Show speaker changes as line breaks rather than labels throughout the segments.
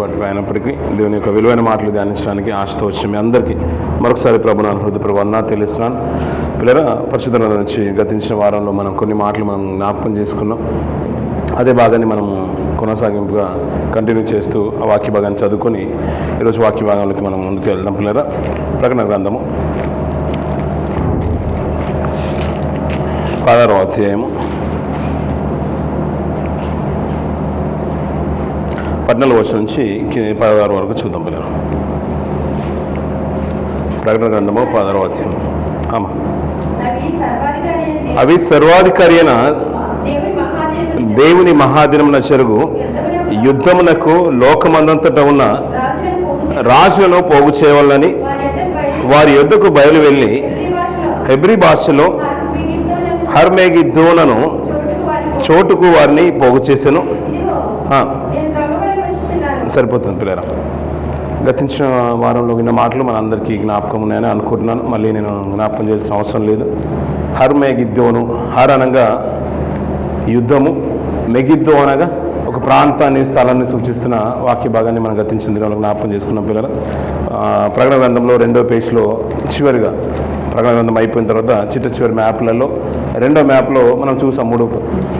కొద్దిపాటి అయినప్పటికీ దేవుని యొక్క విలువైన మాటలు ధ్యానించడానికి ఆశతో వచ్చిన మీ అందరికీ మరొకసారి ప్రభు నా హృదయ ప్రభు అన్నా తెలుస్తున్నాను పిల్లల పరిశుద్ధుల నుంచి గతించిన వారంలో మనం కొన్ని మాటలు మనం జ్ఞాపకం చేసుకున్నాం. అదే భాగాన్ని మనం కొనసాగింపుగా కంటిన్యూ చేస్తూ ఆ వాక్య భాగాన్ని చదువుకొని ఈరోజు వాక్య భాగంలోకి మనం ముందుకు వెళ్దాం పిల్లరా. ప్రకటన గ్రంథము పదహారవ అధ్యాయము. పద్నాలుగు వర్షం నుంచి పదహారు వరకు చూద్దాం పిల్లలు. ప్రకటన గ్రంథము పదహారు అధ్యాయం. ఆమా.
అవి సర్వాధికారి
అయిన
దేవుని
మహాదినమున చెరుగు
యుద్ధమునకు
లోకమందంతట ఉన్న
రాజులను పోగు
చేయవాలని
వారి
యుద్ధకు బయలు వెళ్ళి
హెబ్రీ భాషలో
హెబ్రి భాషలో
హర్మేగిద్దోనను చోటుకు
వారిని పోగు చేశాను
ఇదిగో
ఆ,
నేను త్రవ్వబడి వచ్చుచున్నాను
సరిపోతుంది పిల్లరా. గతించిన వారంలో విన్న మాటలు మన అందరికీ జ్ఞాపకం ఉన్నాయని అనుకుంటున్నాను. మళ్ళీ నేను జ్ఞాపకం చేయాల్సిన అవసరం లేదు. హర్ మెగిద్దోను హర్ అనగా యుద్ధము. మెగిద్దో అనగా ఒక ప్రాంతాన్ని స్థలాన్ని సూచిస్తున్న వాక్య భాగాన్ని మనం గతించిన దినాల్లో జ్ఞాపకం చేసుకున్నాం పిల్లలు ప్రకటన గ్రంథంలో రెండో పేజ్లో చివరిగా ప్రకటన గ్రంథం అయిపోయిన తర్వాత చిట్ట చివరి మ్యాప్లలో రెండో మ్యాప్లో మనం చూసాం మూడు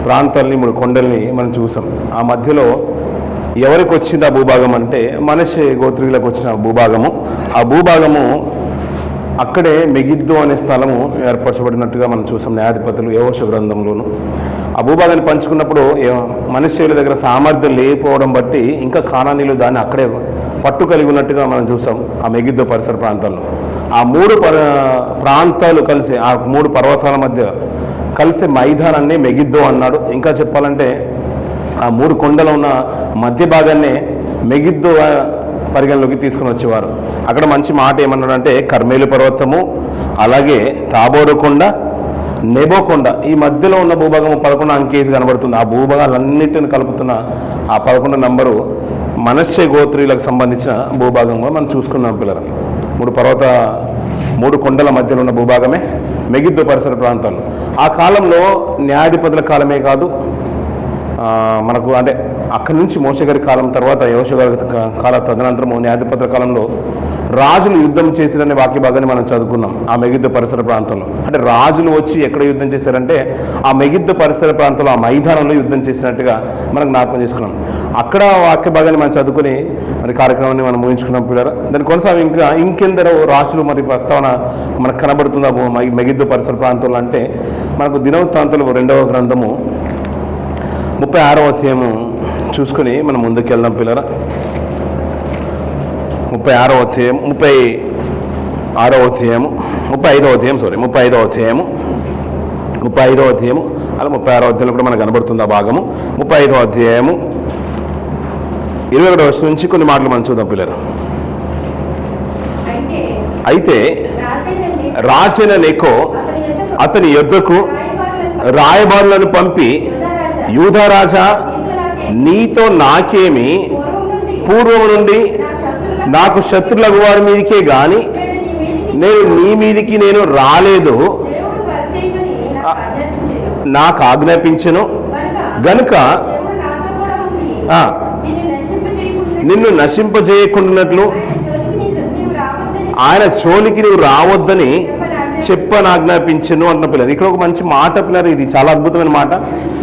ప్రాంతాలని మూడు కొండల్ని మనం చూసాం. ఆ మధ్యలో ఎవరికి వచ్చింది ఆ భూభాగం అంటే మనిషి గోత్రికులకు వచ్చిన భూభాగము. ఆ భూభాగము అక్కడే మెగిద్దు అనే స్థలము ఏర్పరచబడినట్టుగా మనం చూసాం న్యాయాధిపతులు యోష గ్రంథంలోను. ఆ భూభాగాన్ని పంచుకున్నప్పుడు మనుష్యుల దగ్గర సామర్థ్యం లేకపోవడం బట్టి ఇంకా కానానీలు దాన్ని అక్కడే పట్టు కలిగి ఉన్నట్టుగా మనం చూసాం ఆ మెగిద్దు పరిసర ప్రాంతాల్లో. ఆ మూడు ప్రాంతాలు కలిసి ఆ మూడు పర్వతాల మధ్య కలిసే మైదానాన్ని మెగిద్దు అన్నాడు. ఇంకా చెప్పాలంటే ఆ మూడు కొండలు ఉన్న మధ్య భాగాన్నే మెగిద్దు పరిగణలోకి తీసుకుని వచ్చేవారు. అక్కడ మంచి మాట ఏమన్నాడంటే కర్మేలు పర్వతము అలాగే తాబోరుకొండ నెబోకొండ ఈ మధ్యలో ఉన్న భూభాగం పదకొండు అంకేసి కనబడుతుంది. ఆ భూభాగాలన్నింటిని కలుపుతున్న ఆ పదకొండు నంబరు మనస్య గోత్రీలకు సంబంధించిన భూభాగంగా మనం చూసుకున్నాం పిల్లలు మూడు పర్వత మూడు కొండల మధ్యలో ఉన్న భూభాగమే మెగిద్దు పరిసర ప్రాంతాలు. ఆ కాలంలో న్యాయాధిపతుల కాలమే కాదు మనకు అంటే అక్కడి నుంచి మోసగారి కాలం తర్వాత యోషగారి కాల తదనంతరము న్యాయపత్ర కాలంలో రాజులు యుద్ధం చేసిరనే వాక్య భాగాన్ని మనం చదువుకున్నాం ఆ మెగిద్ద పరిసర ప్రాంతంలో. అంటే రాజులు వచ్చి ఎక్కడ యుద్ధం చేశారంటే ఆ మెగిద్ద పరిసర ప్రాంతంలో ఆ మైదానంలో యుద్ధం చేసినట్టుగా మనం జ్ఞాపకం చేసుకున్నాం. అక్కడ వాక్య భాగాన్ని మనం చదువుకుని మరి కార్యక్రమాన్ని మనం ఊహించుకున్నాం పిల్లరా. దాని కొనసాగి ఇంకా ఇంకెందరో రాజులు మరి ప్రస్తావన మనకు కనబడుతుంది ఆ మెగిద్ద పరిసర ప్రాంతంలో అంటే మనకు దినవృత్తాంతలు రెండవ గ్రంథము ముప్పై ఆరవ అధ్యాయము చూసుకుని మనం ముందుకు వెళ్దాం పిల్లరా. ముప్పై ఆరో అధ్యాయం ముప్పై ఆరో అధ్యాయము ముప్పై ఐదో అధ్యాయం సారీ ముప్పై ఐదో అధ్యాయము ముప్పై ఐదో అధ్యాయము అలా ముప్పై ఆరో అధ్యాయంలో కూడా మనకు కనబడుతుంది ఆ భాగము. ముప్పై ఐదో అధ్యాయము ఇరవై ఒకటో వర్షం నుంచి కొన్ని మాటలు మనం చూద్దాం పిల్లలు
అయితే రాజైన నీకు అతని యొద్దకు రాయబారులను
పంపి యూధరాజా
నీతో
నాకేమి?
పూర్వం నుండి
నాకు శత్రులకు వారి మీదకే గాని నేను నీ మీదికి నేను రాలేదు.
నాకు ఆజ్ఞాపించను. గనుక నిన్ను
నశింపజేయకుండానట్లు
ఆయన
చోలికి నువ్వు రావద్దని
చెప్పని
ఆజ్ఞాపించను అంటున్న పిల్లలు. ఇక్కడ ఒక మంచి మాట పిల్లలు ఇది. చాలా అద్భుతమైన మాట.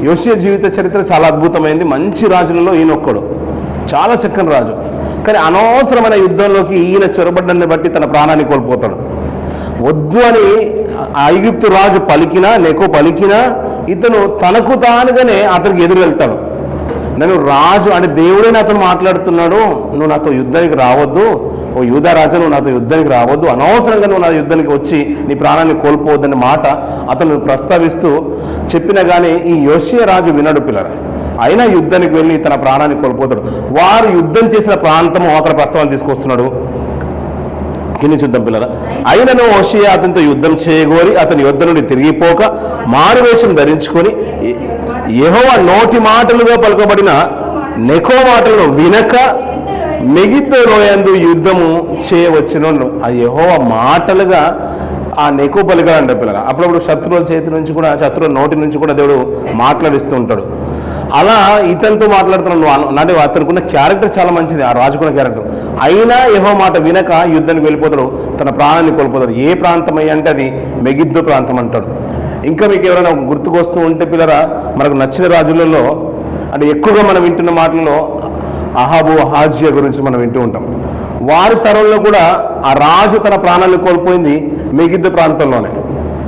యోషియ జీవిత చరిత్ర చాలా అద్భుతమైంది. మంచి రాజులలో ఈయన ఒక్కడు. చాలా చక్కని రాజు. కానీ అనవసరమైన యుద్ధంలోకి ఈయన చొరబడ్డాన్ని బట్టి తన ప్రాణాన్ని కోల్పోతాడు. వద్దు అని ఐగుప్తు రాజు పలికినా లేకో పలికినా ఇతను తనకు తానుగానే అతనికి ఎదురు వెళ్తాడు నేను రాజు అంటే దేవుడే అతను మాట్లాడుతున్నాడు. నువ్వు నాతో యుద్ధానికి రావద్దు. ఓ యూదా నువ్వు నాతో యుద్ధానికి రావద్దు అనవసరంగా నువ్వు నా యుద్ధానికి వచ్చి నీ ప్రాణాన్ని కోల్పోవద్దన్న మాట అతను ప్రస్తావిస్తూ చెప్పినా కానీ ఈ యోషియ రాజు వినడు పిల్లర. అయినా యుద్ధానికి వెళ్ళి తన ప్రాణాన్ని కోల్పోతాడు. వారు యుద్ధం చేసిన ప్రాంతము అక్కడ ప్రస్తావన తీసుకొస్తున్నాడు. కింది చూద్దాం పిల్లరా. అయినను ఓషియా అతనితో యుద్ధం చేయగోరి అతని యుద్ధ నుండి తిరిగిపోక మారువేషం ధరించుకొని యెహోవ నోటి మాటలుగా పలుకబడిన నెకో మాటలను వినక మిగిద్ద రోయందు యుద్ధము చేయవచ్చును ఆ యహో మాటలుగా ఆ నెకో పలికాడంట పిల్లగా అప్పుడప్పుడు శత్రువుల చేతి నుంచి కూడా శత్రువుల నోటి నుంచి కూడా దేవుడు మాట్లాడిస్తూ ఉంటాడు. అలా ఇతనితో మాట్లాడుతున్నాను అంటే అతనుకున్న క్యారెక్టర్ చాలా మంచిది ఆ రాజుకున్న క్యారెక్టర్. అయినా ఏహో మాట వినక యుద్ధానికి వెళ్ళిపోతాడు తన ప్రాణాన్ని కోల్పోతాడు. ఏ ప్రాంతం అయ్యి అంటే అది మెగిద్దు ప్రాంతం అంటాడు. ఇంకా మీకు ఎవరైనా గుర్తుకొస్తూ ఉంటే పిల్లరా మనకు నచ్చిన రాజులలో అంటే ఎక్కువగా మనం వింటున్న మాటల్లో అహాబు హాజియా గురించి మనం వింటూ ఉంటాం. వారి తరంలో కూడా ఆ రాజు తన ప్రాణాన్ని కోల్పోయింది మిగిద్ద ప్రాంతంలోనే.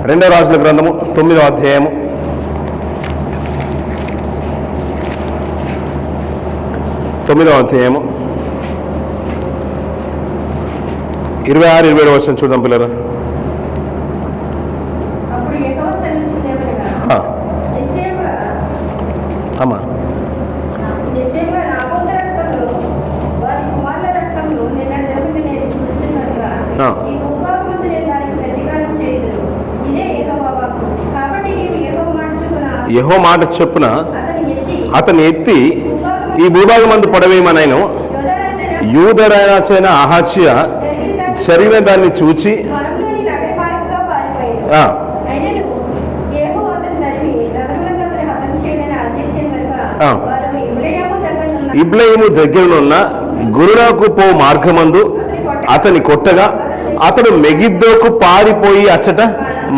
రెండో రాజుల గ్రంథము తొమ్మిదో అధ్యాయము. తొమ్మిదవ అధ్యాయము. ఇరవై ఆరు ఇరవై ఏడు వర్షం చూద్దాం పిల్లలు
అప్పుడు యెహోవా సెలవిచ్చినదేమనగా,
ఆ,
నిశ్చయముగా
అమ్మా
నిశ్చయముగా నాబోతు రక్తంలో వారి కుమారుల రక్తంలో నిన్నటి జరుగుతుంది నేను చూస్తున్నట్లుగా
ఆ.
ఈ భూభాగమందు నేను దానికి ప్రతీకారం చేయుదును ఇదే యెహోవా వాక్కు కాబట్టి నీవు యెహోవా మాట చొప్పున
యహో మాట చెప్పున
అతని ఎత్తి
ఈ భూభాగం మందు
పొడవేమనైను
యూదరాజైన అహాచ్య
జరిగిన దాన్ని
చూచి
ఇబ్లయిము దగ్గరనున్న
గురునాకు పో మార్గమందు అతని కొట్టగా అతడు మెగిద్దోకు పారిపోయి అచ్చట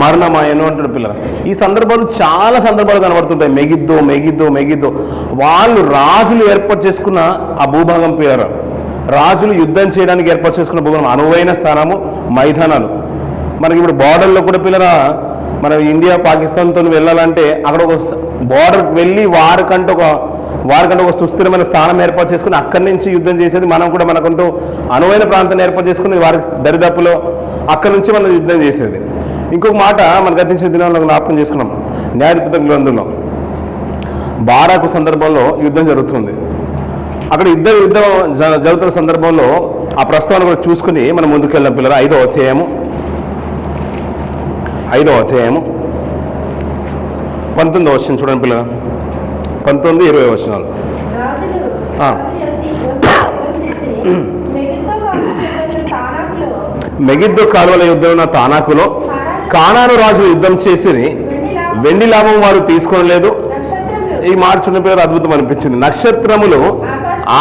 మరణమాయను అంటాడు పిల్లలు ఈ సందర్భాలు చాలా సందర్భాలు కనబడుతుంటాయి. Megiddo Megiddo Megiddo. వాళ్ళు రాజులు ఏర్పాటు చేసుకున్న ఆ భూభాగం పేరు. రాజులు యుద్ధం చేయడానికి ఏర్పాటు చేసుకున్న భూభాగం అనువైన స్థానము మైదానాలు. మనకి ఇప్పుడు బార్డర్లో కూడా పిల్లల మన ఇండియా పాకిస్తాన్తో వెళ్ళాలంటే అక్కడ ఒక బార్డర్కి వెళ్ళి వారికంటే ఒక వారికంటే ఒక సుస్థిరమైన స్థానం ఏర్పాటు చేసుకుని అక్కడి నుంచి యుద్ధం చేసేది మనం కూడా మనకుంటూ అనువైన ప్రాంతాన్ని ఏర్పాటు చేసుకుని వారికి దరిదాపులో అక్కడి నుంచి మనం యుద్ధం చేసేది. ఇంకొక మాట మన గతించిన దినాల్లో జ్ఞాపకం చేసుకున్నాం. న్యాయధిపత గ్రంథంలో. బారాకు సందర్భంలో యుద్ధం జరుగుతుంది. అక్కడ ఇద్దరు యుద్ధం జరుగుతున్న సందర్భంలో ఆ ప్రస్తావన కూడా చూసుకుని మనం ముందుకెళ్ళాం పిల్లలు ఐదో అధ్యాయము. ఐదో అధ్యాయము. పంతొమ్మిదో వచ్చిన చూడండి పిల్లలు పంతొమ్మిది ఇరవై
మెగిద్దో తానాకులో
మెగిద్దో కాలువల యుద్ధం ఉన్న తానాకులో కానాను రాజు యుద్ధం చేసి
వెండి లాభం
వారు తీసుకోలేదు ఈ మార్చున్న పేరు అద్భుతం అనిపించింది. నక్షత్రములు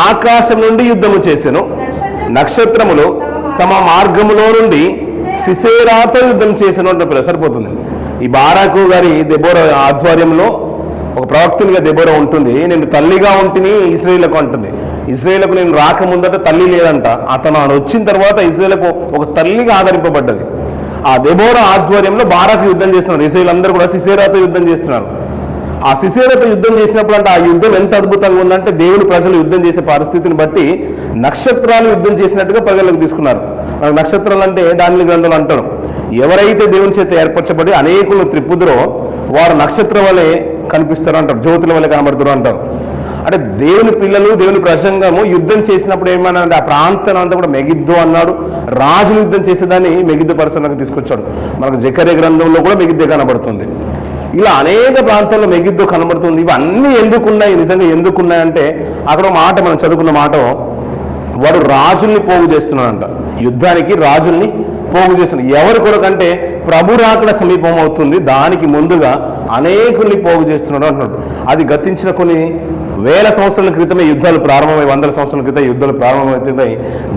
ఆకాశం నుండి యుద్ధము చేసెను. నక్షత్రములు తమ మార్గములో నుండి సిసేరాతో యుద్ధం చేసిన పిల్ల సరిపోతుంది. ఈ బారాకు గారి దెబోర ఆధ్వర్యంలో ఒక ప్రవక్తునిగా దెబోర ఉంటుంది. నేను తల్లిగా ఉంటుని ఇస్రాయేళ్ళకు అంటుంది. ఇస్రాయేళ్ళకు నేను రాకముందట తల్లి లేదంట. అతను వచ్చిన తర్వాత ఇస్రాయేళ్ళకు ఒక తల్లిగా ఆదరింపబడ్డది. ఆ దెబోరా ఆధ్వర్యంలో భారత్ యుద్ధం చేస్తున్నారు. ఇస్రాయేల్ అందరూ కూడా సిసేరాతో యుద్ధం చేస్తున్నారు. ఆ శిశేరతో యుద్ధం చేసినప్పుడు అంటే ఆ యుద్ధం ఎంత అద్భుతంగా ఉందంటే దేవుడు ప్రజలు యుద్ధం చేసే పరిస్థితిని బట్టి నక్షత్రాలు యుద్ధం చేసినట్టుగా ప్రజలకు తీసుకున్నారు. నక్షత్రాలు అంటే దానిని గ్రంథాలు అంటారు. ఎవరైతే దేవుని చేత ఏర్పరచబడి అనేకులు త్రిప్పుదురో వారు నక్షత్రం వలె కనిపిస్తారు అంటారు. జ్యోతుల వలె కనబడుతారు అంటారు. అంటే దేవుని పిల్లలు దేవుని ప్రసంగము యుద్ధం చేసినప్పుడు ఏమన్నా అంటే ఆ ప్రాంతం అంతా కూడా మెగిద్దు అన్నాడు. రాజులు యుద్ధం చేసేదాన్ని మెగిద్దు పరిసరాలకు తీసుకొచ్చాడు. మనకు జకరే గ్రంథంలో కూడా మెగిద్దే కనబడుతుంది. ఇలా అనేక ప్రాంతాల్లో మెగిద్దు కనబడుతుంది. ఇవన్నీ ఎందుకున్నాయి? నిజంగా ఎందుకున్నాయంటే అక్కడ మాట మనం చదువుకున్న మాట వాడు రాజుల్ని పోగు చేస్తున్నాడంట. యుద్ధానికి రాజుల్ని పోగు చేస్తున్నాడు. ఎవరి కొరకంటే ప్రభు రాకడ సమీపం అవుతుంది. దానికి ముందుగా అనేకుల్ని పోగు చేస్తున్నాడు అంటున్నాడు. అది గతించిన కొన్ని వేల సంవత్సరాల క్రితమే యుద్ధాలు ప్రారంభమై వందల సంవత్సరాల క్రితం యుద్ధాలు ప్రారంభమవుతున్నాయి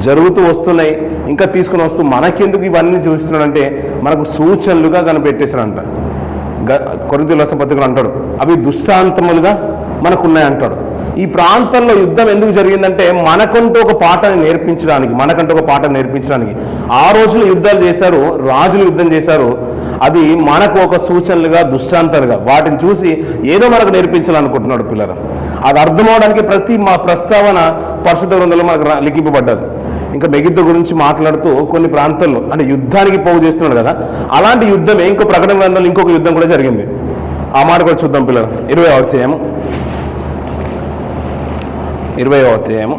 జరుగుతూ వస్తున్నాయి. ఇంకా తీసుకుని వస్తూ మనకెందుకు ఇవన్నీ చూస్తున్నాడంటే మనకు సూచనలుగా కనిపెట్టేశాడంట. కొరింతల పత్రికలు అంటాడు అవి దుష్టాంతములుగా మనకున్నాయి అంటాడు ఈ ప్రాంతంలో యుద్ధం ఎందుకు జరిగిందంటే మనకంటూ ఒక పాఠాన్ని నేర్పించడానికి మనకంటూ ఒక పాఠం నేర్పించడానికి. ఆ రోజులు యుద్ధాలు చేశారు రాజులు యుద్ధం చేశారు అది మనకు ఒక సూచనలుగా దుష్టాంతాలుగా వాటిని చూసి ఏదో మనకు నేర్పించాలనుకుంటున్నాడు పిల్లలు అది అర్థమవడానికి ప్రతి మా ప్రస్తావన పరిశుద్ధ గ్రంథంలో మనకు లిఖింపబడ్డది. ఇంకా మెగిద్ద గురించి మాట్లాడుతూ కొన్ని ప్రాంతాల్లో అంటే యుద్ధానికి పోగు చేస్తున్నాడు కదా అలాంటి యుద్ధమే ఇంకో ప్రకటన గ్రంథంలో ఇంకొక యుద్ధం కూడా జరిగింది. ఆ మాట కూడా చూద్దాం పిల్లలు. ఇరవై అధ్యాయము. ఇరవై అధ్యాయము.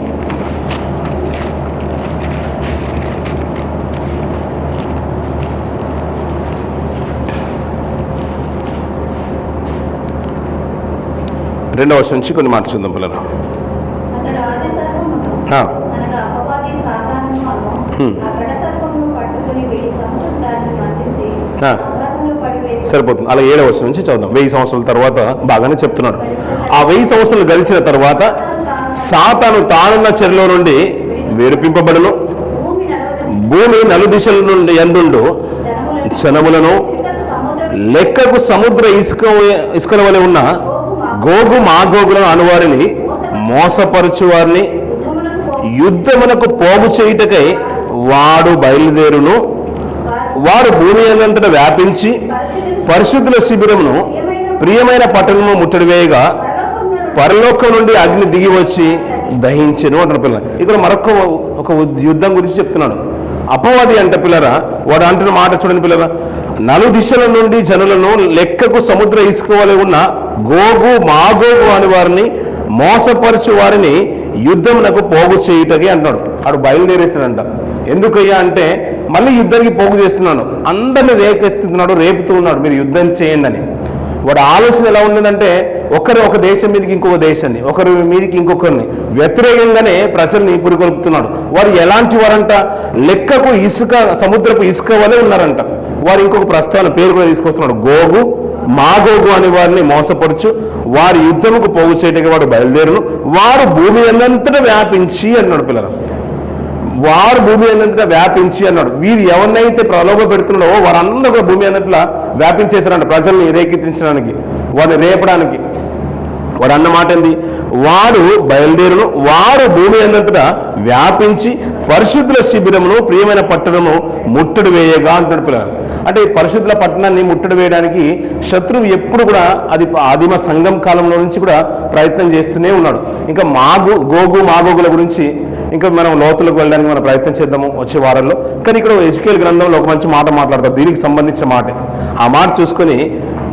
సంవత్సరం దాన్ని బంధించి
ఆ.
అపరాధంలో పడివేసి
సరిపోతుంది. అలా ఏడవ వర్షం నుంచి చదువుదాం. వెయ్యి సంవత్సరాల తర్వాత బాగానే చెప్తున్నాడు. ఆ వెయ్యి సంవత్సరాలు గడిచిన తర్వాత సాతాను తానున్న చెరలో నుండి వేడిపింపబడును
భూమి
భూమి నలుదిశల నుండి ఎండుండు
జనములను
జనములను
లెక్కకు సముద్రం
లెక్కకు సముద్ర ఇసుక ఇసుకల వలె ఉన్న గోగు మాగోగుల అనువారిని
మోసపరచువారిని
యుద్ధమునకు పోగు చేయుటకై వాడు బయలుదేరును. వాడు భూమి అంతటా వ్యాపించి
పరిశుద్ధుల
శిబిరమును ప్రియమైన పట్టణము
ముట్టడివేయగా
పరలోకం నుండి అగ్ని దిగి వచ్చి దహించను అంటారు పిల్లలు. ఇక్కడ మరొక ఒక యుద్ధం గురించి చెప్తున్నాడు. అపవాది అంట పిల్లరా వాడు అంటున్న మాట చూడండి పిల్లరా. నలు దిశల నుండి జనులను లెక్కకు సముద్ర ఇసుకోవాలి ఉన్న గోగు మాగోగు అని వారిని మోసపరచు వారిని యుద్ధమునకు పోగు చేయుటకి అంటున్నాడు. వాడు బయలుదేరేసాడంట ఎందుకయ్యా అంటే మళ్ళీ యుద్ధానికి పోగు చేస్తున్నాడు అందరిని రేకెత్తుతున్నాడు రేపుతూ ఉన్నాడు మీరు యుద్ధం చేయండి అని. వాడు ఆలోచన ఎలా ఉండిందంటే ఒకరు ఒక దేశం మీదకి ఇంకొక దేశాన్ని ఒకరి మీదకి ఇంకొకరిని వ్యతిరేకంగానే ప్రజల్ని పురికొల్పుతున్నాడు. వారు ఎలాంటి వారంట? లెక్కకు ఇసుక సముద్రపు ఇసుక వలె ఉన్నారంట. వారు ఇంకొక ప్రస్తావన పేరు కూడా తీసుకొస్తున్నాడు. గోగు మాగోగు అనే వారిని మోసపరచు వారి యుద్ధముకు పోగు చేయటకి వాడు బయలుదేరును. వారు భూమి అన్నంతటా వ్యాపించి అన్నాడు పిల్లలు. వారు భూమి అన్నంతటా వ్యాపించి అన్నాడు. వీరు ఎవరినైతే ప్రలోభ పెడుతున్నాడో వారందరూ కూడా భూమి అన్నట్లా వ్యాపించేశారంట ప్రజల్ని రేకెత్తించడానికి వారిని రేపడానికి. వాడు అన్న మాట ఏంది? వాడు బయలుదేరును. వారు భూమి అన్నంతటా వ్యాపించి పరిశుద్ధుల శిబిరమును ప్రియమైన పట్టణము ముట్టడి వేయగా అంటాడు పిల్లలు. అంటే ఈ పరిశుద్ధుల పట్టణాన్ని ముట్టడి వేయడానికి శత్రువు ఎప్పుడు కూడా అది ఆదిమ సంఘం కాలంలో నుంచి కూడా ప్రయత్నం చేస్తూనే ఉన్నాడు. ఇంకా మాగు గోగు మాగోగుల గురించి ఇంకా మనం లోతులకు వెళ్ళడానికి మనం ప్రయత్నం చేద్దాము వచ్చే వారంలో. కానీ ఇక్కడ ఎజుకేల్ గ్రంథంలో ఒక మంచి మాట మాట్లాడతారు. దీనికి సంబంధించిన మాట. ఆ మాట చూసుకొని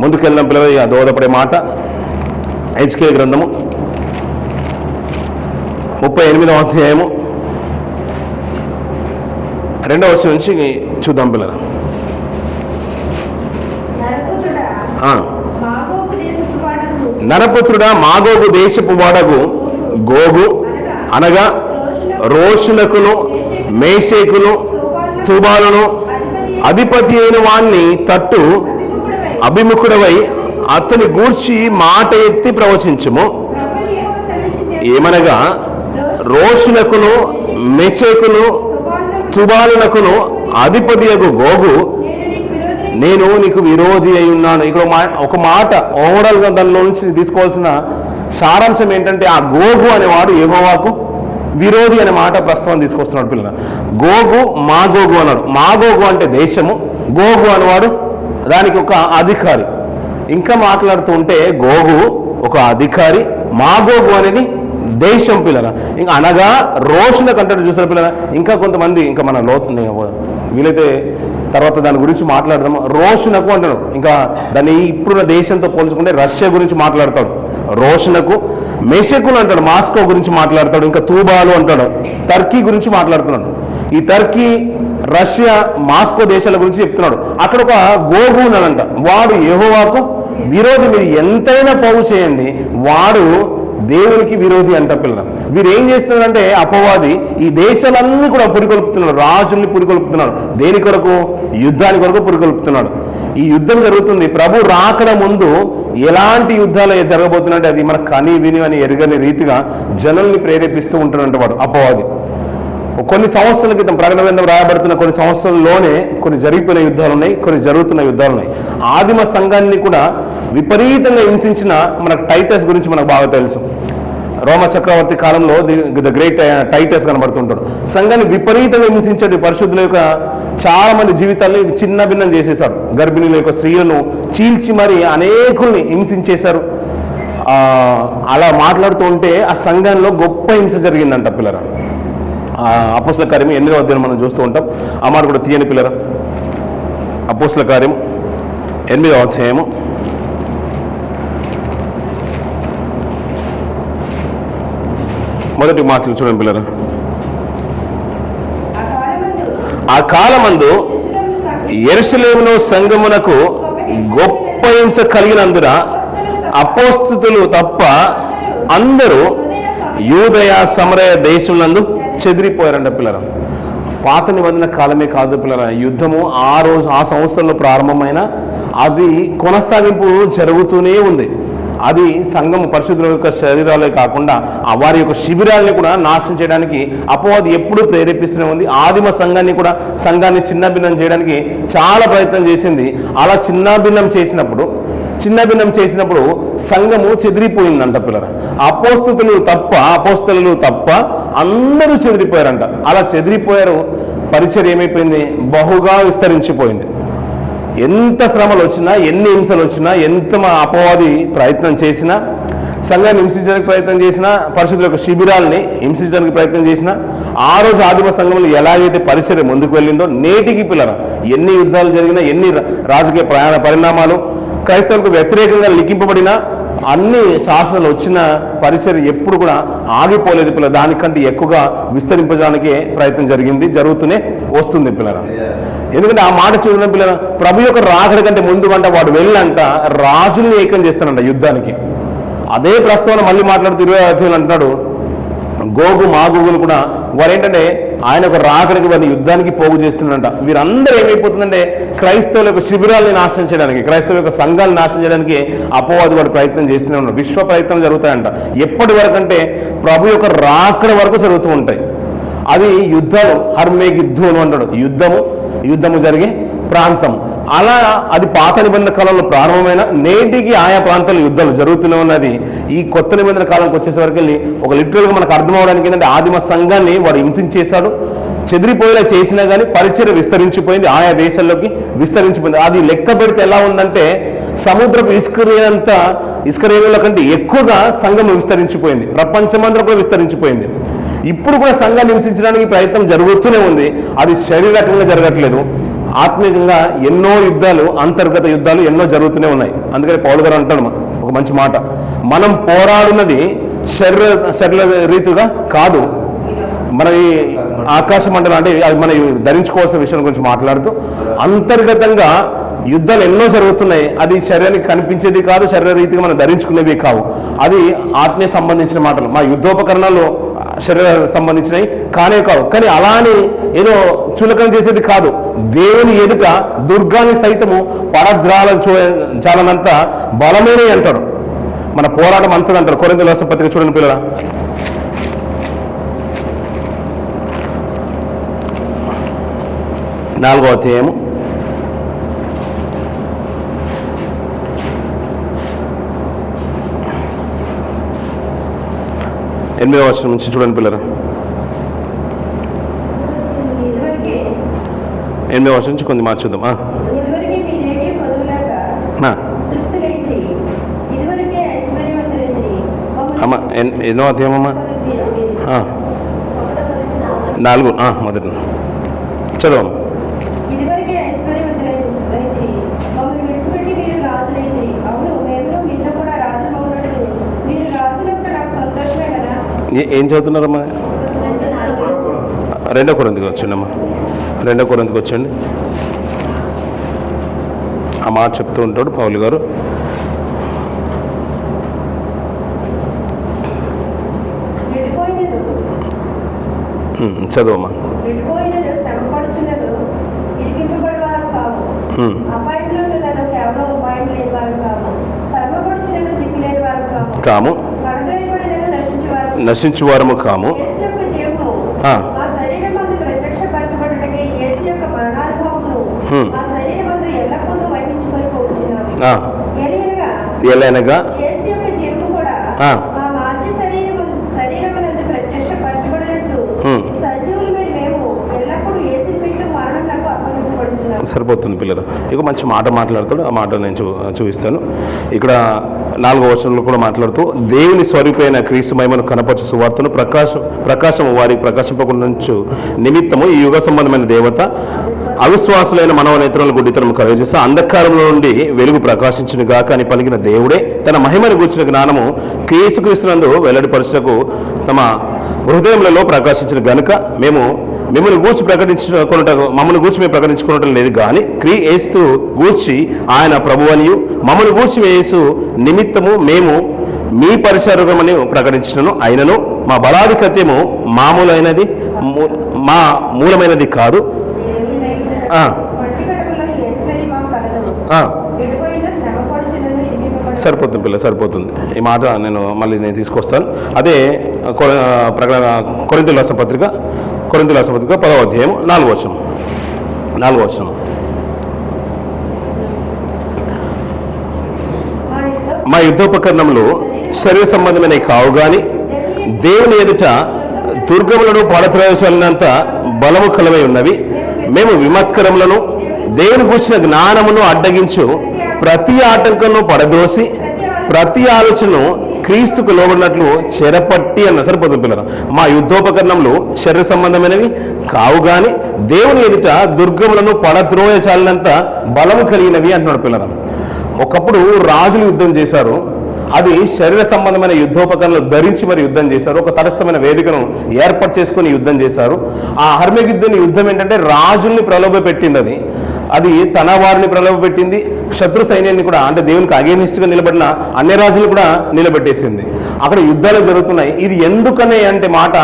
ముందుకెళ్ళిన పిల్లలు ఇక దోహదపడే మాట. ఎజుకేల్ గ్రంథము ముప్పై ఎనిమిదవ అధ్యాయము. రెండవ వచ్చి నుంచి చూద్దాం పిల్లలు.
నరపుత్రుడా
ఆ.
మాగోగు దేశపు
మాగోగు వాడగు గోగు అనగా రోషులకును మేషేకును తుబాలను అధిపతి అయిన వాణ్ణి తట్టు
అభిముఖుడవై
అతని గూర్చి మాట ఎత్తి ప్రవచించుము ఏమనగా రోషులకును మెచేకును తుబాలునకును అధిపతి గోగు
నేను నీకు
విరోధి అయి ఉన్నాను. ఇక్కడ ఒక మా- ఒక మాట ఓవరాల్గా దానిలో నుంచి తీసుకోవాల్సిన సారాంశం ఏంటంటే ఆ గోగు అనేవాడు యెహోవాకు విరోధి అనే మాట ప్రస్తుతం తీసుకొస్తున్నాడు పిల్లల. గోగు మా గోగు అన్నాడు. మా గోగు అంటే దేశము. గోగు అనేవాడు దానికి ఒక అధికారి. ఇంకా మాట్లాడుతూ ఉంటే గోగు ఒక అధికారి మా గోగు అనేది దేశం పిల్లల. ఇంకా అనగా రోషుల కంటే చూసిన పిల్లల. ఇంకా కొంతమంది ఇంకా మన లోతు వీలైతే తర్వాత దాని గురించి మాట్లాడదాం. రోషనకు అంటాడు ఇంకా దాన్ని ఇప్పుడున్న దేశంతో పోల్చుకుంటే రష్యా గురించి మాట్లాడతాడు. రోషనకు మెషకులు అంటాడు మాస్కో గురించి మాట్లాడతాడు ఇంకా తూబాలు అంటాడు టర్కీ గురించి మాట్లాడుతున్నాడు. ఈ టర్కీ రష్యా మాస్కో దేశాల గురించి చెప్తున్నాడు. అక్కడ ఒక గోగు ఉన్నాడంట. వాడు ఏహోవాకు విరోధి మీరు ఎంతైనా పోగు చేయండి. వాడు దేవునికి విరోధి అంట పిల్లలు. వీరు ఏం చేస్తున్నారంటే అపవాది ఈ దేశాలన్నీ కూడా పురికొల్పుతున్నాడు రాజుల్ని పురికొల్పుతున్నాడు దేని కొరకు? యుద్ధాని కొరకు పురికొల్పుతున్నాడు. ఈ యుద్ధం జరుగుతుంది. ప్రభు రాకడ ముందు ఎలాంటి యుద్ధాలు జరగబోతున్నాయంటే అది మన కని విని అని ఎరగని రీతిగా జనుల్ని ప్రేరేపిస్తూ ఉంటున్నట్టు వాడు అపవాది. కొన్ని సంవత్సరాల క్రితం ప్రకటన గ్రంథం రాయబడుతున్న కొన్ని సంవత్సరాల్లోనే కొన్ని జరిగిపోయిన యుద్ధాలు ఉన్నాయి కొన్ని జరుగుతున్న యుద్ధాలు ఉన్నాయి. ఆదిమ సంఘాన్ని కూడా విపరీతంగా హింసించిన మనకు టైటస్ గురించి మనకు బాగా తెలుసు. రోమ చక్రవర్తి కాలంలో ద గ్రేట్ టైటస్ కనబడుతుంటాడు. సంఘాన్ని విపరీతంగా హింసించాడు పరిశుద్ధుల యొక్క చాలా మంది జీవితాల్ని చిన్న భిన్నం చేసేశారు. గర్భిణీల యొక్క స్త్రీలను చీల్చి మరి అనేకుల్ని హింసించేశారు. అలా మాట్లాడుతూ ఉంటే ఆ సంఘంలో గొప్ప హింస జరిగిందంట పిల్లరా. అపోస్ల కార్యం ఎనిమిదో అధ్యాయం మనం చూస్తూ ఉంటాం. అమ్మారు కూడా తీయని పిల్లరా? అపోస్ల కార్యం ఎనిమిదవ అధ్యాయము. మొదటి మాటలు చూడండి పిల్లరా.
ఆ
కాలమందు
కాలమందు
సంగమునకు గొప్ప హింస కలిగినందున అపోస్తుతులు తప్ప అందరూ యూదయ సమరయ దేశంలందు చెదిరిపోయారంట పిల్లరా పాత నిబంధన కాలమే కాదు పిల్లరా యుద్ధము ఆ రోజు ఆ సంవత్సరంలో ప్రారంభమైన అది కొనసాగింపు జరుగుతూనే ఉంది. అది సంఘం పరిశుద్ధుల యొక్క శరీరాలే కాకుండా ఆ వారి యొక్క శిబిరాలని కూడా నాశనం చేయడానికి అపవాది ఎప్పుడూ ప్రేరేపిస్తూనే ఉంది. ఆదిమ సంఘాన్ని కూడా సంఘాన్ని చిన్నభిన్నం చేయడానికి చాలా ప్రయత్నం చేసింది. అలా చిన్నభిన్నం చేసినప్పుడు చిన్నభిన్నం చేసినప్పుడు సంఘము చెదిరిపోయిందంట పిల్లర. అపోస్తుతులు తప్ప అపోస్తులు తప్ప అందరూ చెదిరిపోయారంట. అలా చెదిరిపోయారు. పరిచయం ఏమైపోయింది? బహుగా విస్తరించిపోయింది. ఎంత శ్రమలు వచ్చినా ఎన్ని హింసలు వచ్చినా ఎంత మా అపవాది ప్రయత్నం చేసినా సంఘాన్ని హింసించడానికి ప్రయత్నం చేసినా పరిశుద్ధుల యొక్క శిబిరాలని హింసించడానికి ప్రయత్నం చేసినా ఆ రోజు ఆదిమ సంఘంలో ఎలాగైతే పరిచయం ముందుకు వెళ్ళిందో నేటికి పిల్లర ఎన్ని యుద్ధాలు జరిగినా ఎన్ని రాజకీయ ప్రయాణ పరిణామాలు క్రైస్తవులకు వ్యతిరేకంగా లిఖింపబడిన అన్ని శాసనాలు వచ్చిన పరిచయం ఎప్పుడు కూడా ఆగిపోలేదు పిల్లల. దానికంటే ఎక్కువగా విస్తరింపడానికి ప్రయత్నం జరిగింది జరుగుతూనే వస్తుంది పిల్లల ఎందుకంటే ఆ మాట చూసిన పిల్లల ప్రభు యొక్క రాకడి కంటే ముందు కంట వాడు వెళ్ళంట రాజుల్ని ఏకం చేస్తానంట యుద్ధానికి. అదే ప్రస్తావన మళ్ళీ మాట్లాడుతూ ఇరవై అంటున్నాడు గోగు మాగోగులు కూడా వారు ఏంటంటే ఆయన ఒక రాకడికి వారిని యుద్ధానికి పోగు చేస్తున్నారంట వీరందరూ ఏమైపోతుందంటే క్రైస్తవుల యొక్క శిబిరాలని నాశనం చేయడానికి క్రైస్తవుల యొక్క సంఘాలను నాశనం చేయడానికి అపోవాది వాడు ప్రయత్నం చేస్తూనే ఉన్నారు విశ్వ ప్రయత్నం జరుగుతాయంట. ఎప్పటి వరకు అంటే ప్రభు యొక్క రాకడ వరకు జరుగుతూ ఉంటాయి. అది యుద్ధాలు హర్మేగిద్దు అని అంటాడు. యుద్ధము యుద్ధము జరిగే ప్రాంతం అలా అది పాత నిబంధన కాలంలో ప్రారంభమైన నేటికి ఆయా ప్రాంతాల్లో యుద్ధాలు జరుగుతూనే ఉన్నది. ఈ కొత్త నిబంధన కాలంకి వచ్చేసరికి వెళ్ళి ఒక లిటరల్గా మనకు అర్థం అవడానికి ఏంటంటే ఆదిమ సంఘాన్ని వాడు హింసించేశాడు చెదిరిపోయేలా చేసినా కానీ పరిచయం విస్తరించిపోయింది. ఆయా దేశాల్లోకి విస్తరించిపోయింది. అది లెక్క పెడితే ఎలా ఉందంటే సముద్రపు ఇసుకరేనంత ఇసుకరేణుల కంటే ఎక్కువగా సంఘం విస్తరించిపోయింది. ప్రపంచమంతా కూడా విస్తరించిపోయింది. ఇప్పుడు కూడా సంఘాన్ని హింసించడానికి ప్రయత్నం జరుగుతూనే ఉంది. అది శారీరకంగా జరగట్లేదు. ఆత్మీయంగా ఎన్నో యుద్ధాలు అంతర్గత యుద్ధాలు ఎన్నో జరుగుతూనే ఉన్నాయి. అందుకని పౌలు గారు అంటాడు ఒక మంచి మాట. మనం పోరాడున్నది శరీర శరీర రీతిగా కాదు. మన ఈ ఆకాశ మండలం అంటే అది మనం ధరించుకోవాల్సిన విషయం గురించి మాట్లాడుతూ అంతర్గతంగా యుద్ధాలు ఎన్నో జరుగుతున్నాయి. అది శరీరానికి కనిపించేది కాదు శరీర రీతిగా మనం ధరించుకునేవి కావు. అది ఆత్మీయ సంబంధించిన మాటలు. మా యుద్ధోపకరణాలు శరీర సంబంధించినవి కానే కావు కానీ అలానే ఏదో చులకన చేసేది కాదు. దేవుని ఎదుట దుర్గాన్ని సైతము పరద్రాల చాలనంత బలమైనవి అంటాడు. మన పోరాటం అంతది అంటారు కొరింత పత్రిక చూడండి పిల్లల నాలుగో అధ్యాయము. ఎనిమిదవ వర్షం నుంచి చూడండి పిల్లలు ఎనిమిదవ వర్షం నుంచి కొంచెం మార్చుద్దాం అమ్మ ఎన్- ఎన్నో అధ్యాయం అమ్మా ఆ, నాలుగు. మొదటి. చదవమ్మ. ఏ- చదువుతున్నారమ్మా? రెండో కొరంతికి వచ్చండి అమ్మా రెండో కొరంతికి వచ్చండి ఆ మాట చెప్తూ ఉంటాడు పౌలు గారు. చదవమ్మా
విడిపోయినను శ్రమపడుచున్నను ఇరికింపబడి వారు కావు
ఉమ్,
అపాయంలో నన్ను కేవలం ఉపాయం లేని వారు కావు కర్మపడుచున్నను దిక్కు లేని వారు కావు
కాము
కడదయబడినను నశించు వారు
నశించు వారము కాము
యేసు యొక్క జీవము
ఆ.
మా శరీరం మందు ప్రత్యక్షపరచబడుటకై యేసు యొక్క మరణానుభవమును
హ్మ్.
మా శరీరం మందు ఎల్లప్పుడూ వహించుకొని పోవచ్చున్నాము
ఆ,
ఎలియనగా
ఎలానగా
యేసు యొక్క జీవము కూడా
ఆ.
మా మాంచి శరీరం శరీరమునందు ప్రత్యక్షపరచబడినట్లు
హ్మ్.
సజీవులు మీరు మేము ఎల్లప్పుడూ యేసు పెట్టు మరణంలో అప్పగింపబడుచున్నాము.
సరిపోతుంది పిల్లలు. ఇక మంచి మాట మాట్లాడతాడు. ఆ మాట నేను చూ చూపిస్తాను. ఇక్కడ నాలుగో వచనంలో కూడా మాట్లాడుతూ దేవుని స్వరూపైన క్రీస్తు మహిమను కనపరచు సువార్తను ప్రకాశం ప్రకాశము వారికి ప్రకాశింపకుండా నిమిత్తము ఈ యుగ సంబంధమైన దేవత అవిశ్వాసులైన మనవ నేత్రాలను గుడ్డితనం కలుగజేసి అంధకారంలో నుండి వెలుగు ప్రకాశించిన గాక అని పలికిన దేవుడే తన మహిమను గూర్చిన జ్ఞానము క్రీస్తునందు వెల్లడిపరచుటకు తమ హృదయములలో ప్రకాశించిన గనుక మేము మిమ్మల్ని గూర్చి ప్రకటించుకున్నట మమ్మల్ని గూర్చి మేము ప్రకటించుకోవటం లేదు కానీ క్రీ ఏసు గూర్చి ఆయన ప్రభువనియు మమ్మల్ని గూర్చి వేసు నిమిత్తము మేము మీ పరిసరమని ప్రకటించినను అయినను మా బలాధిపత్యము మామూలైనది మూ- మా మూలమైనది కాదు. సరిపోతుంది పిల్ల సరిపోతుంది. ఈ మాట నేను మళ్ళీ నేను తీసుకొస్తాను. అదే కొర- ప్రకటన కొరింతల రాసిన పత్రిక కొరింతల రాసిన పత్రిక పదవ అధ్యాయం నాలుగో వచనం. నాలుగో వచనం.
మా యుద్ధం
మా యుద్ధోపకరణములు శరీర సంబంధమైన కావు గాని దేవుని ఎదుట దుర్గములను పడత్రవేశాలన్నంత బలము కలవై ఉన్నవి. మేము విమత్కరములను దేవుని కూర్చిన జ్ఞానమును అడ్డగించు ప్రతి ఆటంకమును పడదోసి ప్రతి ఆలోచనను క్రీస్తుకు లోబడినట్లు చెరపట్టి అన్న సరిపోతుంది పిల్లలు మా యుద్ధోపకరణములు శరీర సంబంధమైనవి కావు గాని దేవుని ఎదుట దుర్గములను పడద్రోయ చాలినంత బలము కలిగినవి అంటున్నాడు పిల్లలు ఒకప్పుడు రాజులు యుద్ధం చేశారు. అది శరీర సంబంధమైన యుద్ధోపకరణలు ధరించి మరి యుద్ధం చేశారు. ఒక తటస్థమైన వేదికను ఏర్పాటు చేసుకొని యుద్ధం చేశారు. ఆ హర్మగిద్దుని యుద్ధం ఏంటంటే రాజుల్ని ప్రలోభ పెట్టింది అది. అది తన వారిని ప్రలోభ పెట్టింది శత్రు సైన్యాన్ని కూడా అంటే దేవునికి అగేనిస్ట్గా నిలబడిన అన్ని రాజులు కూడా నిలబెట్టేసింది. అక్కడ యుద్ధాలు జరుగుతున్నాయి. ఇది ఎందుకనే అంటే మాట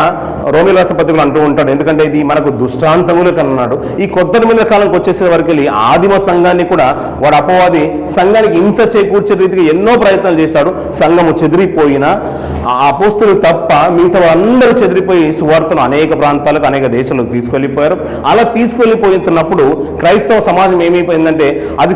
రోమిలాస పత్రికలు అంటూ ఉంటాడు. ఎందుకంటే ఇది మనకు దుష్టాంతములు కన్నాడు ఈ కొత్త నిబంధన కాలంకి వచ్చేసే వరకు వెళ్ళి ఆదిమ సంఘాన్ని కూడా వాడు అపవాది సంఘానికి హింస చేకూర్చే రీతిగా ఎన్నో ప్రయత్నాలు చేశాడు. సంఘము చెదిరిపోయినా ఆ అపోస్తులు తప్ప మిగతా అందరూ చెదిరిపోయి సువార్తను అనేక ప్రాంతాలకు అనేక దేశాలకు తీసుకెళ్ళిపోయారు. అలా తీసుకెళ్ళిపోతున్నప్పుడు క్రైస్తవ సమాజం ఏమైపోయిందంటే అది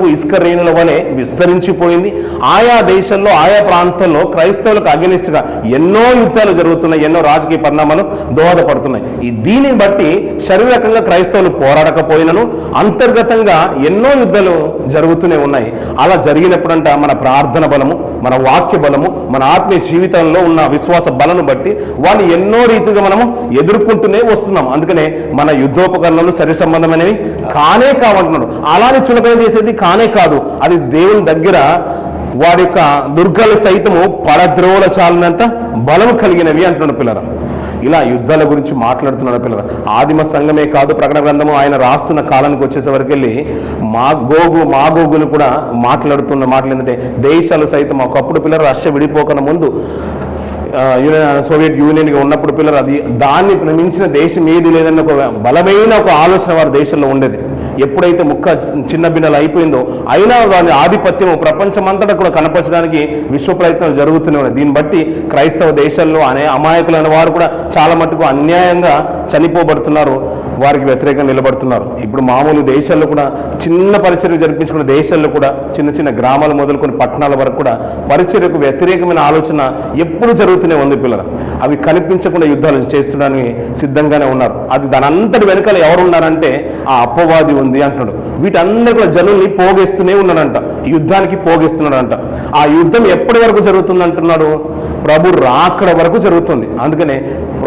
సముద్రపు ఇసుక రేణుల వలె విస్తరించిపోయింది. ఆయా దేశాల్లో ఆయా ప్రాంతాల్లో క్రైస్తవులకు అగెనిస్ట్గా ఎన్నో యుద్ధాలు జరుగుతున్నాయి ఎన్నో రాజకీయ పరిణామాలు దోహదపడుతున్నాయి. ఈ దీనిని బట్టి శారీరకంగా క్రైస్తవులు పోరాడకపోయినను అంతర్గతంగా ఎన్నో యుద్ధాలు జరుగుతూనే ఉన్నాయి. అలా జరిగినప్పుడంట మన ప్రార్థన బలము మన వాక్య బలము మన ఆత్మీయ జీవితంలో ఉన్న విశ్వాస బలను బట్టి వాళ్ళు ఎన్నో రీతిగా మనము ఎదుర్కొంటూనే వస్తున్నాం. అందుకనే మన యుద్ధోపకరణలు సరి సంబంధమైనవి కానే కావంటున్నాడు. అలానే చులకన చేసేది కానే కాదు. అది దేవుని దగ్గర వాడి యొక్క దుర్గలు సైతము పడద్రోల చాలినంత బలం కలిగినవి అంటున్నాడు పిల్లరా. ఇలా యుద్ధాల గురించి మాట్లాడుతున్నాడు పిల్లలు ఆదిమ సంఘమే కాదు ప్రకటన గ్రంథము ఆయన రాస్తున్న కాలానికి వచ్చేసే వెళ్ళి మా గోగు మా గోగులు కూడా మాట్లాడుతున్న మాటలు ఏంటంటే దేశాలు సైతం ఒకప్పుడు పిల్లలు రష్య విడిపోకన ముందు యూనియన్ సోవియట్ యూనియన్గా ఉన్నప్పుడు పిల్లలు అది దాన్ని మించిన దేశం ఏది లేదన్న ఒక బలమైన ఒక ఆలోచన వారి దేశంలో ఉండేది. ఎప్పుడైతే ముక్క చిన్న బిన్నలు అయిపోయిందో అయినా దాని ఆధిపత్యం ప్రపంచమంతటా కూడా కనపరచడానికి విశ్వ ప్రయత్నాలు జరుగుతూనే ఉన్నాయి. దీన్ని బట్టి క్రైస్తవ దేశాల్లో అనే అమాయకులైన వారు కూడా చాలా మటుకు అన్యాయంగా చనిపోబడుతున్నారు. వారికి వ్యతిరేకంగా నిలబడుతున్నారు. ఇప్పుడు మామూలు దేశాల్లో కూడా చిన్న పరిచర్య జరిపించుకున్న దేశాల్లో కూడా చిన్న చిన్న గ్రామాలు మొదలుకొని పట్టణాల వరకు కూడా పరిచర్యకు వ్యతిరేకమైన ఆలోచన ఎప్పుడు జరుగుతూనే ఉంది పిల్లలు. అవి కనిపించకుండా యుద్ధాలు చేస్తుండడానికి సిద్ధంగానే ఉన్నారు. అది దాని అంతటి వెనకాల ఎవరున్నారంటే ఆ అప్పవాది ఉంది అంటున్నాడు. వీటందరూ కూడా జనుల్ని పోగేస్తూనే ఉన్నాడంట. యుద్ధానికి పోగేస్తున్నాడంట. ఆ యుద్ధం ఎప్పటి వరకు జరుగుతుంది అంటున్నాడు ప్రభు రాకడ వరకు జరుగుతుంది. అందుకనే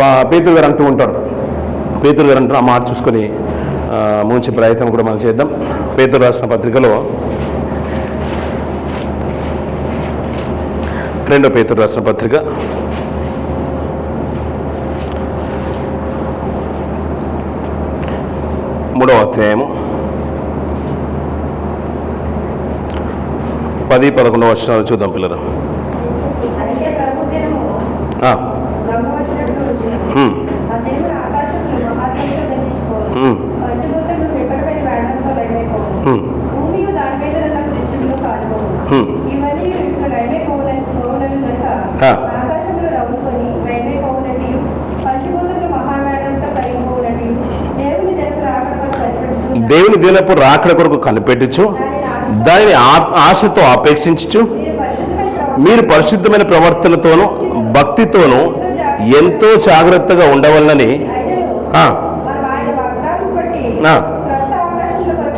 ఆ, పేతురు గారు అంటూ ఉంటాడు పేతురు గారు అంటూ ఆ మాట చూసుకొని ముంచే ప్రయత్నం కూడా మనం చేద్దాం. పేతురు రాసిన పత్రికలో రెండో పేతురు రాసిన పత్రిక. మూడవ అధ్యాయము. పది పదకొండవ వర్షాలు చూద్దాం పిల్లలు.
దేవుని దగ్గర రాకడ
కొరకు కనిపెట్టుచు దానిని ఆశతో అపేక్షించుచు
మీరు పరిశుద్ధమైన
ప్రవర్తనతోనూ భక్తితోనూ ఎంతో జాగ్రత్తగా ఉండవలనని
ఆయనను
ఆ,
మనం ఆయన వాగ్దానం బట్టి
ఆ.
క్రొత్త ఆకాశంలో కొరకు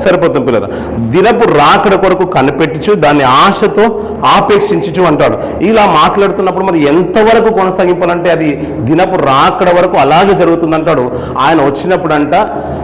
సరిపోతుంది పిల్లలు దినపు రాకడ కొరకు కనిపెట్టుచు దాన్ని ఆశతో ఆపేక్షించుచు అంటాడు. ఇలా మాట్లాడుతున్నప్పుడు మరి ఎంతవరకు కొనసాగింపాలంటే అది దినపు రాకడ వరకు అలాగే జరుగుతుంది అంటాడు ఆయన వచ్చినప్పుడు అంట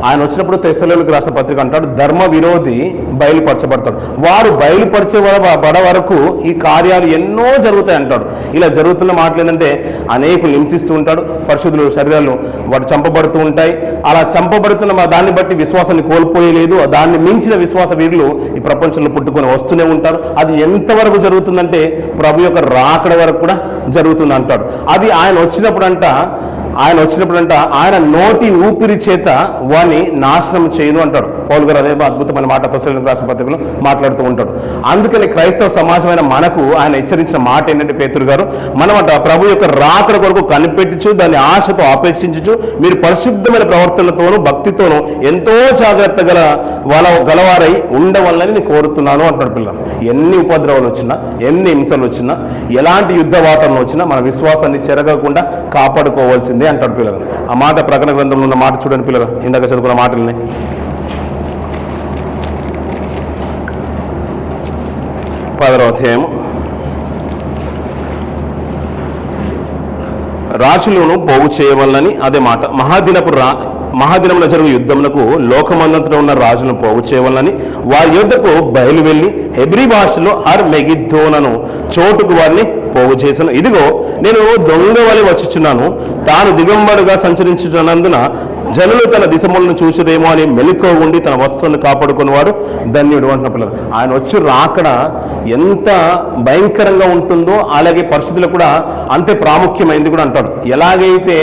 ఆయన వచ్చినప్పుడు తెసలోనికి రాసిన పత్రిక అంటాడు ధర్మ విరోధి బయలుపరచబడతాడు. వారు బయలుపరిచే పడ బడ వరకు ఈ కార్యాలు ఎన్నో జరుగుతాయి అంటాడు. ఇలా జరుగుతున్న మాటలు ఏంటంటే అనేకులు హింసిస్తూ ఉంటాడు పరిశుద్ధులు శరీరాలు వాడు చంపబడుతూ ఉంటాయి. అలా చంపబడుతున్న దాన్ని బట్టి విశ్వాసాన్ని కోల్పోయలేదు. దాన్ని మించిన విశ్వాస వీరులు ఈ ప్రపంచంలో పుట్టుకొని వస్తూనే ఉంటారు. అది ఎంతవరకు జరుగుతుందంటే ప్రభు యొక్క రాకడ వరకు కూడా జరుగుతుంది అంటాడు. అది ఆయన వచ్చినప్పుడు అంట ఆయన వచ్చినప్పుడంట ఆయన నోటి ఊపిరి చేత వాణ్ణి నాశనం చేయను అంటాడు. పౌల్ గారు అదే అద్భుతమైన మాట తొసలి రాసిన పత్రికలో మాట్లాడుతూ ఉంటాడు. అందుకని క్రైస్తవ సమాజమైన మనకు ఆయన హెచ్చరించిన మాట ఏంటంటే పేతురు గారు మనమట ప్రభు యొక్క రాకడ కొరకు కనిపెట్టించు దాన్ని ఆశతో అపేక్షించు మీరు పరిశుద్ధమైన ప్రవర్తనతోనూ భక్తితోనూ ఎంతో జాగ్రత్త గల వాళ్ళ గలవారై ఉండవాలని నేను కోరుతున్నాను అంటాడు పిల్లలు. ఎన్ని ఉపద్రవాలు వచ్చినా ఎన్ని హింసలు వచ్చినా ఎలాంటి యుద్ధ వాతావరణం వచ్చినా మన విశ్వాసాన్ని చెరగకుండా కాపాడుకోవాల్సిందే అంటాడు పిల్లలు. ఆ మాట ప్రకటన గ్రంథంలో ఉన్న మాట చూడండి పిల్లలు. ఇందాక చదువుకున్న మాటల్ని. పదవ అధ్యాయము. రాజులను పోగు చేయవలనని అదే మాట. మహాదినపు రా మహాదినమున జరుగు యుద్ధమునకు లోకమందంతలో ఉన్న రాజులను పోగు చేయవలనని వారి యుద్ధకు బయలు వెళ్ళి హెబ్రి భాషలో హర్ మెగిద్దోనను చోటుకు వారిని పోగు చేశాను. ఇదిగో నేను దొంగ వలె వచ్చుచున్నాను. తాను దిగంబడుగా సంచరించుతున్నందున జనులు తన దిశములను చూసురేమో అని మెలుకో ఉండి తన వస్తువులను కాపాడుకునేవాడు ధన్యుడు అంటున్న పిల్లలు. ఆయన వచ్చి రాకడ ఎంత భయంకరంగా ఉంటుందో అలాగే పరిస్థితులు కూడా అంతే ప్రాముఖ్యమైంది కూడా అంటాడు. ఎలాగైతే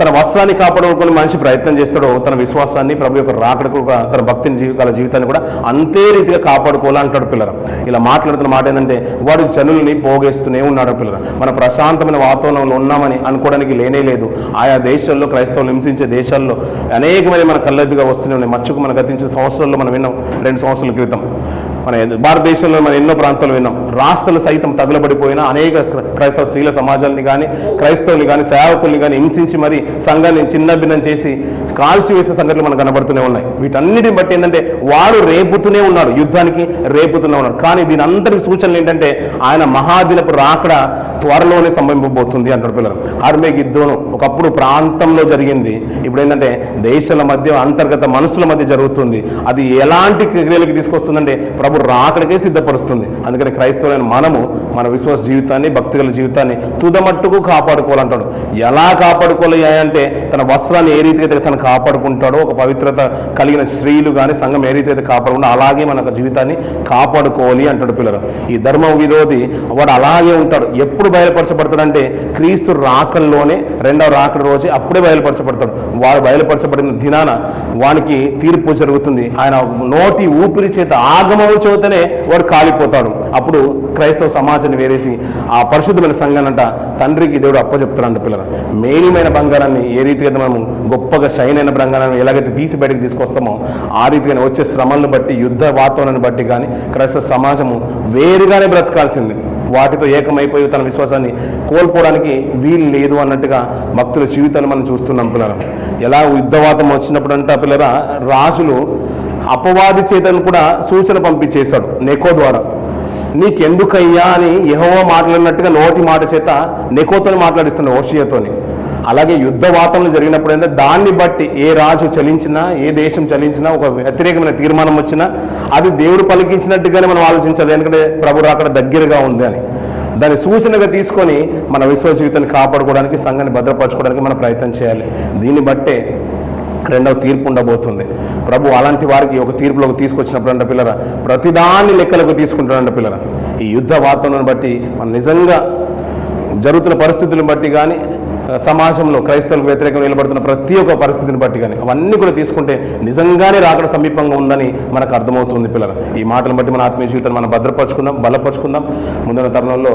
తన వస్త్రాన్ని కాపాడుకొని మనిషి ప్రయత్నం చేస్తాడో తన విశ్వాసాన్ని ప్రభు యొక్క రాకడకు కూడా తన భక్తిని జీవితాల జీవితాన్ని కూడా అంతే రీతిగా కాపాడుకోవాలంటాడు పిల్లలు ఇలా మాట్లాడుతున్న మాట ఏంటంటే వాడు జనుల్ని పోగేస్తూనే ఉన్నాడు పిల్లలు మన ప్రశాంతమైన వాతావరణంలో ఉన్నామని అనుకోవడానికి లేనే లేదు. ఆయా దేశాల్లో క్రైస్తవులు హింసించే దేశాల్లో అనేకమైన మన కళ్ళెద్దుగా వస్తూనే ఉన్నాయి. మచ్చుకు మన గతించిన సంవత్సరాల్లో మనం విన్నాం రెండు సంవత్సరాల క్రితం. మన భారతదేశంలో మనం ఎన్నో ప్రాంతాలు విన్నాం. రాష్ట్రాలు సైతం తగులబడిపోయిన అనేక క్రైస్తవ స్త్రీల సమాజాన్ని కానీ క్రైస్తవుల్ని కానీ సేవకుల్ని కానీ హింసించి మరి సంఘాన్ని చిన్నభిన్నం చేసి కాల్చివేసే సంఘటనలు మనకు కనబడుతూనే ఉన్నాయి. వీటన్నిటిని బట్టి ఏంటంటే వాడు రేపుతూనే ఉన్నాడు యుద్ధానికి రేపుతూనే ఉన్నాడు. కానీ దీని అందరికి సూచనలు ఏంటంటే ఆయన మహాదినపు రాకడ త్వరలోనే సంభవింపబోతుంది అంటాడు పిల్లలు. ఆర్మే యుద్ధం ఒకప్పుడు ప్రాంతంలో జరిగింది. ఇప్పుడు ఏంటంటే దేశాల మధ్య అంతర్గత మనసుల మధ్య జరుగుతుంది. అది ఎలాంటి క్రియలకు తీసుకొస్తుందంటే ప్రభు రాకడికే సిద్ధపరుస్తుంది. అందుకని క్రైస్తవులైన మనము మన విశ్వాస జీవితాన్ని భక్తిగల జీవితాన్ని తుదమట్టుకు కాపాడుకోవాలంటాడు. ఎలా కాపాడుకోవాలి అంటే తన వస్త్రాన్ని ఏ రీతిగా తన తను కాపాడుకుంటాడో ఒక పవిత్రత కలిగిన స్త్రీలు కానీ సంఘం ఏ రీతి అయితే అలాగే మన జీవితాన్ని కాపాడుకోవాలి అంటాడు పిల్లలు. ఈ ధర్మ విరోధి వాడు అలాగే ఉంటాడు. ఎప్పుడు బయలుపరచబడతాడంటే క్రీస్తు రాకల్లోనే రెండవ రాకడ రోజే అప్పుడే బయలుపరచబడతాడు. వాడు బయలుపరచబడిన దినాన వానికి తీర్పు జరుగుతుంది. ఆయన నోటి ఊపిరి చేత ఆగమవు చేతనే వాడు కాలిపోతాడు. అప్పుడు క్రైస్తవ సమాజాన్ని వేరేసి ఆ పరిశుద్ధమైన సంఘానంట తండ్రికి దేవుడు అప్పచెప్తాడంట పిల్లలు. మేలిమైన బంగారాన్ని ఏ రీతిగా అయితే మనం గొప్పగా షైన్ అయిన బంగారాన్ని ఎలాగైతే తీసి బయటకు తీసుకొస్తామో ఆ రీతిగానే వచ్చే శ్రమలను బట్టి యుద్ధ వాతావరణాన్ని బట్టి కానీ క్రైస్తవ సమాజము వేరుగానే బ్రతకాల్సింది. వాటితో ఏకమైపోయి తన విశ్వాసాన్ని కోల్పోవడానికి వీలు లేదు అన్నట్టుగా భక్తుల జీవితాలు మనం చూస్తున్నాం పిల్లలు ఎలా యుద్ధవాతం వచ్చినప్పుడు అంట పిల్లరా రాజులు అపవాది చేతను కూడా సూచన పంపించేశాడు నెకో ద్వారా. నీకెందుకయ్యా అని ఎహోవో మాట్లాడినట్టుగా నోటి మాట చేత నెకోతో మాట్లాడిస్తున్నాడు ఓషియాతోని అలాగే యుద్ధ వాతావరణం జరిగినప్పుడు ఏంటంటే దాన్ని బట్టి ఏ రాజు చలించినా ఏ దేశం చలించినా ఒక వ్యతిరేకమైన తీర్మానం వచ్చినా అది దేవుడు పలికించినట్టుగానే మనం ఆలోచించాలి. ఎందుకంటే ప్రభు రాకడ దగ్గరగా ఉంది అని. దాన్ని సూచనగా తీసుకొని మన విశ్వ జీవితాన్ని కాపాడుకోవడానికి సంఘాన్ని భద్రపరచుకోవడానికి మనం ప్రయత్నం చేయాలి. దీన్ని బట్టే రెండవ తీర్పు ఉండబోతుంది. ప్రభు అలాంటి వారికి ఒక తీర్పులోకి తీసుకొచ్చినప్పుడు అంట పిల్లరా ప్రతిదాన్ని లెక్కలకు తీసుకుంటాడంట పిల్లరా. ఈ యుద్ధ వాతావరణాన్ని బట్టి మనం నిజంగా జరుగుతున్న పరిస్థితులను బట్టి కానీ సమాజంలో క్రైస్తవులకు వ్యతిరేకంగా నిలబడుతున్న ప్రతి ఒక్క పరిస్థితిని బట్టి కానీ అవన్నీ కూడా తీసుకుంటే నిజంగానే రాకడ సమీపంగా ఉందని మనకు అర్థమవుతుంది పిల్లలు. ఈ మాటలు బట్టి మన ఆత్మీయ జీవితాన్ని మనం భద్రపరుచుకుందాం బలపరుచుకుందాం. ముందున్న తరుణంలో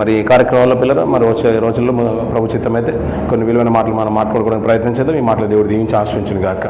మరి ఈ కార్యక్రమాల్లో పిల్లలు మరి వచ్చే రోజుల్లో మన ప్రభు చిత్తం అయితే కొన్ని విలువైన మాటలు మనం మాట్లాడుకోవడానికి ప్రయత్నం చేద్దాం. ఈ మాటలు దేవుడు దీవించి ఆశ్రయించును గాక